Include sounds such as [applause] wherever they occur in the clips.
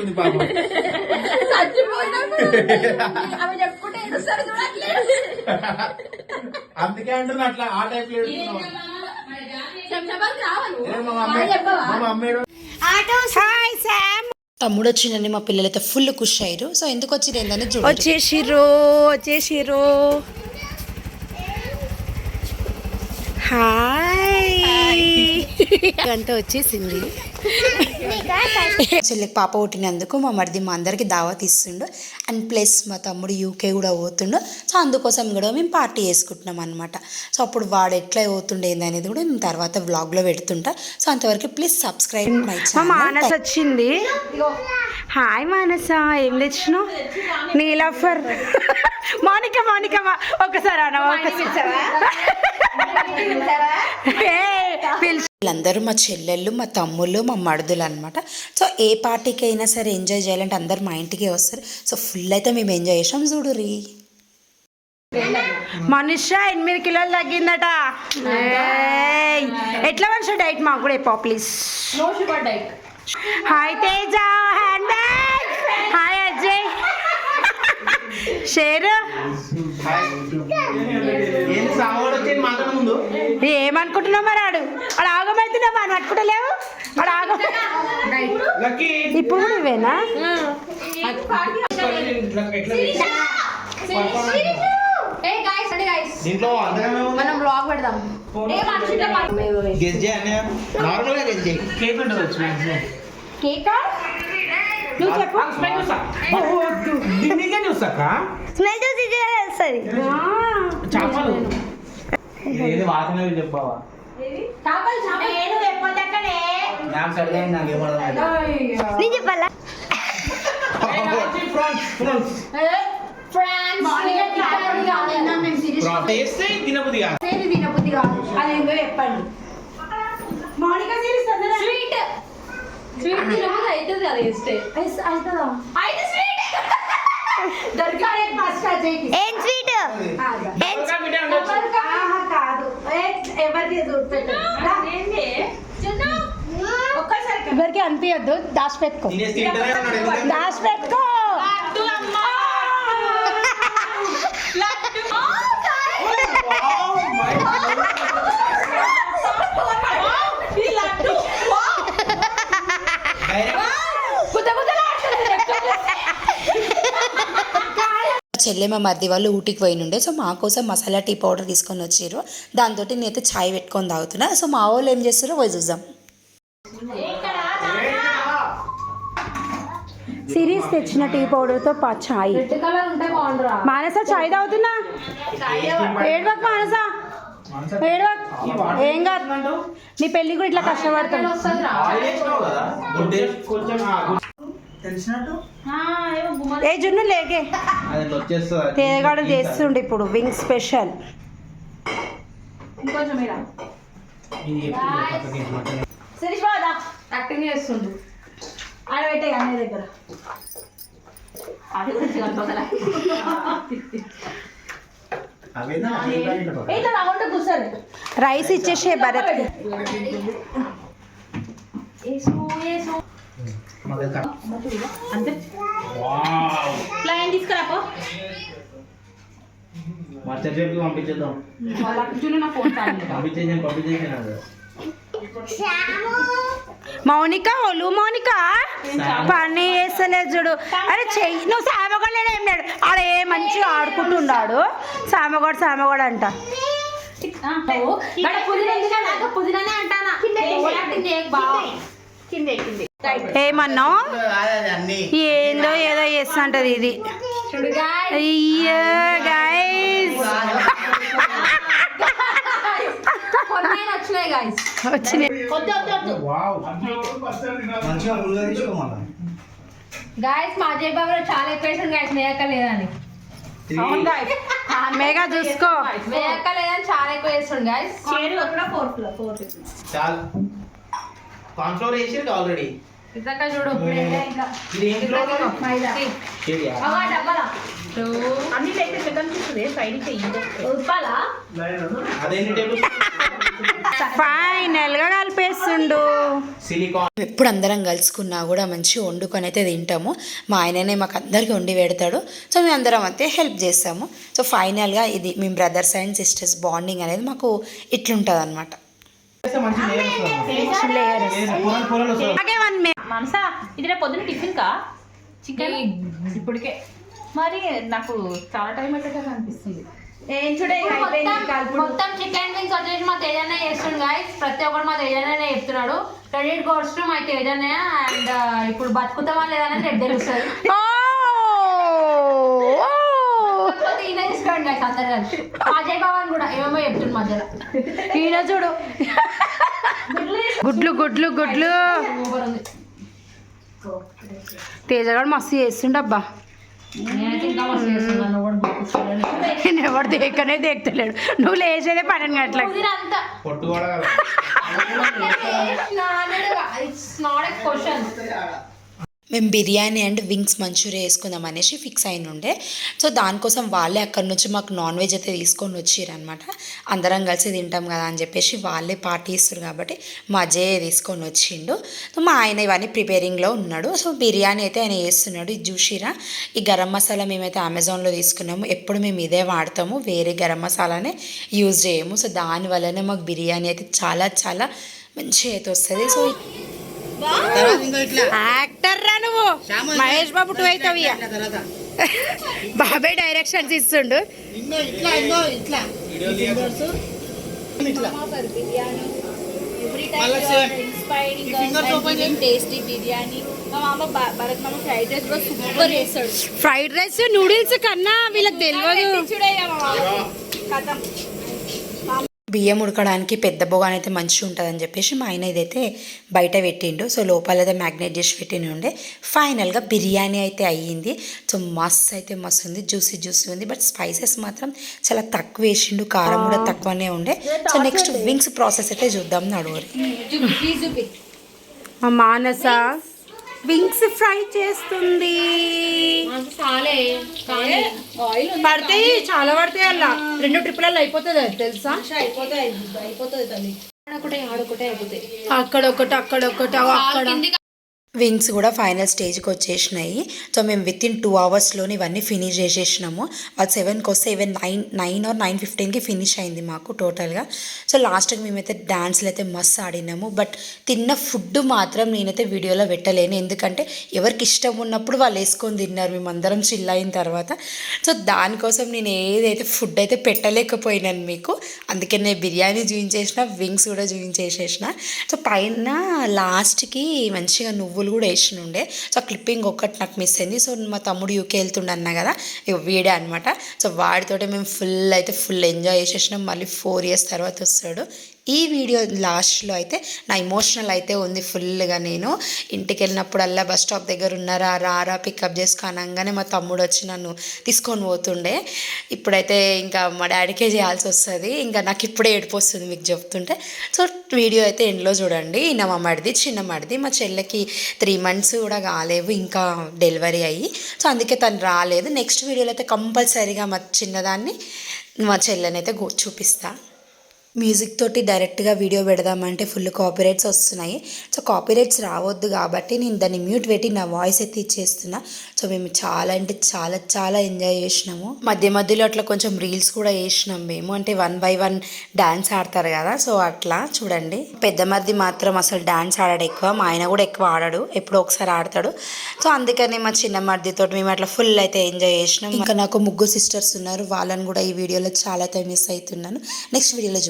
ఏడుస్తుంది పాపం అందుకే అంటున్నా అట్లా ఆ టైప్ తమ్ముడు వచ్చిందని మా పిల్లలైతే ఫుల్ ఖుష్ అయ్యారు సో ఎందుకు వచ్చింది ఏందని చూడండి వచ్చేసిర్రు వచ్చేసిర్రు. హాయ్. గంట వచ్చేసింది. చెల్లికి పాప పుట్టినందుకు మా మరిది మా అందరికి దావత్ ఇస్తుండు. అండ్ ప్లస్ మా తమ్ముడు యూకే కూడా పోతుండు. సో అందుకోసం కూడా మేము పార్టీ చేసుకుంటున్నాం అనమాట సో అప్పుడు వాడు ఎట్లా పోతుండే అనేది కూడా నేను తర్వాత వ్లాగ్లో పెడుతుంటా. సో అంతవరకు ప్లీజ్ సబ్స్క్రైబ్ మై మా మానస్ ఛానల్ వచ్చింది. హాయ్ మానస. ఏం తెచ్చినావు? నీలఫర్ మౌనిక మౌనిక మా- ఒకసారి అన్న ఒకసారి వీళ్ళందరూ మా చెల్లెళ్ళు మా తమ్ముళ్ళు మా మడుదులు అనమాట సో ఏ పార్టీకి అయినా సరే ఎంజాయ్ చేయాలంటే అందరు మా ఇంటికి వస్తారు. సో ఫుల్ అయితే మేము ఎంజాయ్ చేసాం చూడు రీ. మనుష్య ఎనిమిది కిలోలు తగ్గిందట. ఎట్లా మనిషి డైట్ మాకు కూడా చెప్పు please hi Teja hand bag hi Ajay share? ఏమనుకుంటున్నావు మరి ఆడు? ఆడు ఆగమవుతున్నావు అని పట్టుకుంటలేవు? ఆడు ఆగ లక్కీ. ఇప్పుడు దీంట్లో అంతగా మనం బ్లాగ్ పెడదాం. ఏ మనుషుల గెస్ చేయి అన్నయ్య. నార్మల్గా గెస్ చేయి. కేక్ ఉండవచ్చు మ్యాక్సిమం కేక్? నువ్వు చెప్పు. చూసాక స్మెల్ చూసి వస్తుంది చేపలు. ఏది వాసన చెప్పావా? చేపలు చేపలు. నాకు సరిగా నాకు ఏమర్థం నేను చెప్పాలా? ఫ్రాన్స్ ఫ్రాన్స్ తినబుద్ది కాదు తినబుద్ధి కాదు. అదేందో చెప్పండి మౌనిక సిరీస్ స్వీట్ స్వీట్ తినబుద్ధి అవుతుంది కదా. ఇస్తే అవుతుందా అయితే స్వీట్ దొరికాడే ఏం స్వీట్? ఇంకా మీటే ఉండొచ్చు ఆహా, కాదు. ఏ- ఎవరికి చూపెట్టు ఒక్కసారి ఎవరికి అనిపించద్దు. దాచిపెట్టుకో. దాచిపెట్టుకో. చెల్లె మా మరిది వాళ్ళు ఊటికి పోయినుండే. సో మా కోసం మసాలా టీ పౌడర్ తీసుకొని వచ్చారు దాంతో నేనైతే ఛాయ్ పెట్టుకొని తాగుతున్నా. సో మా వాళ్ళు ఏం చేస్తారో పోయి చూద్దాం. సిరీస్ తెచ్చిన టీ పౌడర్తో పా చాయ్. రెడ్ కలర్ ఉంటే బాగుండురా. మానస చాయ్ తాగుతున్నా? ఏడవక్ మానస? ఏడవక్? ఏం కాదు. నీ పెళ్ళి కూడా ఇట్లా కష్టపడతాను తెలిసినట్టు? ఏ జున్ను లేకే. అది అట్లా వచ్చేస్తుంది? తేగాడు చేస్తుండే ఇప్పుడు వింగ్ స్పెషల్. శిరీష్ యాక్టింగ్ చేస్తుండు. ఆడ పెట్టే దగ్గర. అది గురించి రైస్ ఇచ్చేసే భరత్ ప్లాన్ తీసుకురాపో. పంపించేద్దాం. పంపించేసాను పంపించేసాను? మౌనిక ఒలు మౌనిక? పని చేస్తలేదు చూడు. అరే చెయ్యి నువ్వు సామగొడ ఏం లేడు? ఆడ ఏ మంచిగా ఆడుకుంటున్నాడు? సామగొడ సామగొడ అంట. గడ పుదీనా ఎందుకు నాకు పుదీనానే అంటానా? అన్ని ఏందో ఏదో చేస్తుంటది ఇది. అయ్యో గాయస్ వచ్చినాయి. మా అజయ్ బాబు చాలా గాయస్ లేదని. మేఘా చూసుకో. మేయక్క లేదని చాలా ఎక్కువ వేస్తుండు గాయస్ చాలా. కాన్ఫ్లోర్ వేసిరు ఆల్రెడీ. ఇదక్క చూడు అన్ని అయితే సెకండ్ చూస్తుంది సైడ్ అదేంటి టేబుల్ ఫైనల్గా కలిపేస్తుండు. సిలికాన్. ఎప్పుడు అందరం కలుసుకున్నా కూడా మంచిగా వండుకొని అయితే తింటాము. మా ఆయననే మాకు అందరికీ వండి పెడతాడు. సో మేము అందరం అయితే హెల్ప్ చేస్తాము. సో ఫైనల్గా ఇది మేము బ్రదర్స్ అండ్ సిస్టర్స్ బాండింగ్ అనేది మాకు ఇట్లుంటుంది అనమాట మనసా ఇది రేపు పొద్దున టిఫిన్ కా చికెన్ ఇప్పటికే మరి నాకు చాలా టైం పెట్టేటట్టు అనిపిస్తుంది ఏం చూడండి మొత్తం చికెన్ వింగ్స్ వచ్చేసి మా తేజనే చేస్తుండు గాయస్ ప్రతి ఒక్కరు మా తేజనే చెప్తున్నాడు క్రెడిట్ గోస్ టు మా తేజనే అండ్ ఇప్పుడు బతుకుతామా లేదా అనేది రేపు తెలుస్తుంది guys అందరు కలిసి అజయ్ భవన్ కూడా ఏమేమో చెప్తుండు మధ్యలో ఈయన చూడు. గుడ్లు గుడ్లు గుడ్లు. తేజగాడు మస్తు చేస్తుండబ్బా కూడా. నేను ఎవడు దేకనే దేక్తలేడు. నువ్వు లేచేదే పన్నెండు గంటలకు కుదిరంతా పొట్టు [laughs] మేము బిర్యానీ అండ్ వింగ్స్ మంచూరియా వేసుకుందాం అనేసి ఫిక్స్ అయిన ఉండే సో దానికోసం వాళ్ళే అక్కడ నుంచి మాకు నాన్ వెజ్ అయితే తీసుకొని వచ్చిరనమాట అందరం కలిసి తింటాం కదా అని చెప్పేసి వాళ్ళే పార్టీ ఇస్తారు కాబట్టి మా అజయ్ తీసుకొని వచ్చిండు. సో మా ఆయన ఇవన్నీ ప్రిపేరింగ్లో ఉన్నాడు. సో బిర్యానీ అయితే ఆయన వేస్తున్నాడు ఇది చూసిరా? ఈ గరం మసాలా మేమైతే అమెజాన్లో తీసుకున్నాము. ఎప్పుడు మేము ఇదే వాడతాము. వేరే గరం మసాలానే యూజ్ చేయము. సో దానివల్లనే మాకు బిర్యానీ అయితే చాలా చాలా మంచిగా అయితే వస్తుంది. సో యాక్టర్ రా నువ్వు. మహేష్ బాబు టూ అవుతావు ఇక బాబాయ్ డైరెక్షన్స్ ఇస్తుండు. ఫ్రైడ్ రైస్ కూడా సూపర్ చేస్తాడు. ఫ్రైడ్ రైస్ నూడిల్స్ కన్నా వీళ్ళకి తెలియదు బియ్యం ఉడకడానికి పెద్ద బొగాన్ అయితే మంచిగా ఉంటుందని చెప్పేసి మా ఆయన ఇదైతే బయట పెట్టిండు. సో లోపల అయితే మ్యాగ్నేట్ చేసి పెట్టిన ఉండే. ఫైనల్గా బిర్యానీ అయితే అయ్యింది. సో మస్త్ అయితే మస్తు ఉంది. జ్యూసీ జ్యూసీ ఉంది. బట్ స్పైసెస్ మాత్రం చాలా తక్కువ వేసిండు. కారం కూడా తక్కువనే ఉండే. సో నెక్స్ట్ వింగ్స్ ప్రాసెస్ అయితే చూద్దాం నడువురి. మా మానస వింగ్స్ ఫ్రై చేస్తుంది. చాలే కానీ ఆయిల్ పడతాయి చాలా పడతాయి అలా. రెండు ట్రిప్పులలో అయిపోతుంది అది తెలుసా? అయిపోతాయి అయిపోతుంది తల్లి. అక్కడ ఒకటి అక్కడ ఒకటి అక్కడ. వింగ్స్ కూడా ఫైనల్ స్టేజ్కి వచ్చేసినాయి. సో మేము విత్ ఇన్ టూ అవర్స్లోని ఇవన్నీ ఫినిష్ చేసేసినాము. వాళ్ళు సెవెన్కి వస్తే even nine nine or nine ఫిఫ్టీన్కి finish అయింది మాకు టోటల్గా సో లాస్ట్కి మేమైతే డ్యాన్స్లు అయితే మస్తు ఆడినాము. బట్ తిన్న ఫుడ్ మాత్రం నేనైతే వీడియోలో పెట్టలేను. ఎందుకంటే ఎవరికి ఇష్టం ఉన్నప్పుడు వాళ్ళు వేసుకొని తిన్నారు. మేమందరం చిల్ అయిన తర్వాత. సో దానికోసం నేను ఏదైతే ఫుడ్ అయితే పెట్టలేకపోయినాను మీకు. అందుకే నేను బిర్యానీ చూపించేసిన వింగ్స్ కూడా చూపించేసేసిన సో పైన లాస్ట్కి మంచిగా నువ్వు నువ్వులు కూడా వేసి ఉండే సో క్లిప్పింగ్ ఒక్కటి నాకు మిస్ అయింది. సో మా తమ్ముడు యూకే వెళ్తుండే అన్నా కదా ఇక వీడే అనమాట సో వాడితోటే మేము ఫుల్ అయితే ఫుల్ ఎంజాయ్ చేసేసినాం. మళ్ళీ ఫోర్ ఇయర్స్ తర్వాత వస్తాడు. ఈ వీడియో లాస్ట్లో అయితే నా ఇమోషనల్ అయితే ఉంది ఫుల్గా నేను. ఇంటికి వెళ్ళినప్పుడల్లా బస్ స్టాప్ దగ్గర ఉన్నారా? రారా? పికప్ చేసుకోనగానే మా తమ్ముడు వచ్చి నన్ను తీసుకొని పోతుండే. ఇప్పుడైతే ఇంకా మా డాడీకే చేయాల్సి వస్తుంది. ఇంకా నాకు ఇప్పుడే ఏడిపోస్తుంది వస్తుంది మీకు చెప్తుంటే. సో వీడియో అయితే ఎండ్లో చూడండి. ఈయన మా మడిది చిన్న మడిది. మా చెల్లెకి త్రీ మంత్స్ కూడా కాలేవు ఇంకా డెలివరీ అయ్యి. సో అందుకే తను రాలేదు. నెక్స్ట్ వీడియోలో అయితే కంపల్సరీగా మా చిన్నదాన్ని మా చెల్లెనైతే చూపిస్తాను మ్యూజిక్ తోటి డైరెక్ట్గా వీడియో పెడదామంటే ఫుల్ కాపీరైట్స్ వస్తున్నాయి. సో కాపీరైట్స్ రావద్దు కాబట్టి నేను దాన్ని మ్యూట్ పెట్టి నా వాయిస్ అయితే ఇచ్చేస్తున్నా. సో మేము చాలా అంటే చాలా చాలా ఎంజాయ్ చేసినాము. మధ్య మధ్యలో అట్లా కొంచెం రీల్స్ కూడా వేసినాం మేము. అంటే వన్ బై వన్ డ్యాన్స్ ఆడతారు కదా సో అట్లా చూడండి. పెద్ద మధ్య మాత్రం అసలు డ్యాన్స్ ఆడాడు ఎక్కువ మా ఆయన కూడా ఎక్కువ ఆడాడు ఎప్పుడో ఒకసారి ఆడతాడు. సో అందుకని మా చిన్న మరిదితో మేము అట్లా ఫుల్ అయితే ఎంజాయ్ చేసినాం. ఇంకా నాకు ముగ్గురు సిస్టర్స్ ఉన్నారు వాళ్ళని కూడా ఈ వీడియోలో చాలా అయితే మిస్ అవుతున్నాను. నెక్స్ట్ వీడియోలో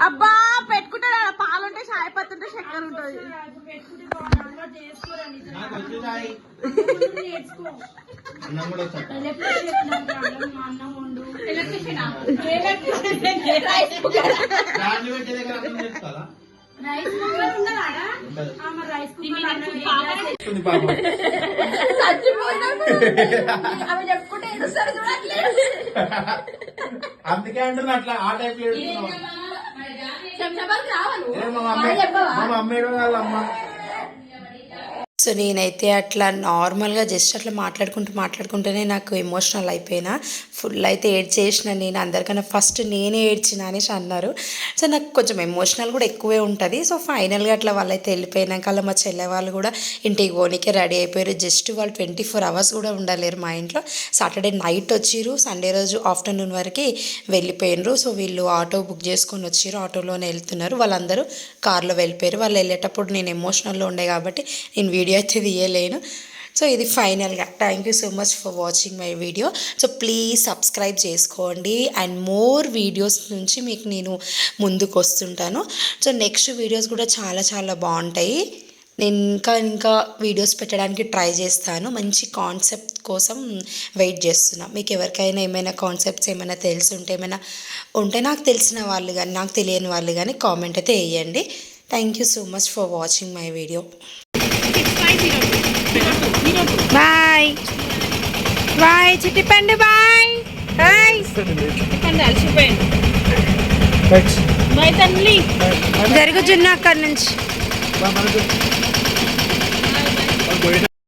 అబ్బా పెట్టుకుంటాడు ఆడ. పాలుంటే చాయ్ పత్తుంటే చక్కెర ఉంటుంది. అందుకే అంటున్నా అట్లా ఆ టైప్లో ఏడుస్తున్నావు. ఏ మా మమ్మీ మా మమ్మీ ఏడో కాదు అమ్మ. సో నేనైతే అట్లా నార్మల్గా జస్ట్ అట్లా మాట్లాడుకుంటూ మాట్లాడుకుంటూనే నాకు ఎమోషనల్ అయిపోయినా. ఫుల్ అయితే ఏడ్ చేసిన నేను అందరికన్నా ఫస్ట్ నేనే ఏడ్చిన అనేసి అన్నారు. సో నాకు కొంచెం ఎమోషనల్ కూడా ఎక్కువే ఉంటుంది. సో ఫైనల్గా అట్లా వాళ్ళైతే వెళ్ళిపోయినాక అలా మా చెల్లె వాళ్ళు కూడా ఇంటికి పోనీకే రెడీ అయిపోయారు. జస్ట్ వాళ్ళు ట్వంటీ ఫోర్ అవర్స్ కూడా ఉండలేరు మా ఇంట్లో. సాటర్డే నైట్ వచ్చిర్రు సండే రోజు ఆఫ్టర్నూన్ వరకు వెళ్ళిపోయినరు. సో వీళ్ళు ఆటో బుక్ చేసుకొని వచ్చిర్రు ఆటోలోనే వెళ్తున్నారు. వాళ్ళందరూ కార్లో వెళ్ళిపోయారు. వాళ్ళు వెళ్ళేటప్పుడు నేను ఎమోషనల్లో ఉండే కాబట్టి నేను వీడియో అయితే తీయలేను సో ఇది ఫైనల్గా. Thank you so much for watching my video so please subscribe చేసుకోండి. అండ్ మోర్ వీడియోస్ నుంచి మీకు నేను ముందుకు వస్తుంటాను. సో నెక్స్ట్ వీడియోస్ కూడా చాలా చాలా బాగుంటాయి. నేను ఇంకా ఇంకా వీడియోస్ పెట్టడానికి ట్రై చేస్తాను. మంచి కాన్సెప్ట్ కోసం వెయిట్ చేస్తున్నా. మీకు ఎవరికైనా ఏమైనా కాన్సెప్ట్స్ ఏమైనా తెలిసి ఉంటే ఏమైనా ఉంటే నాకు తెలిసిన వాళ్ళు కానీ నాకు తెలియని వాళ్ళు కానీ కామెంట్ అయితే వేయండి. Thank you so much for watching my video bye. Bye చిట్టిపండు bye. Bye అలసిపోయాను బయట తల్లి. జరుగుతున్న అక్కడి నుంచి.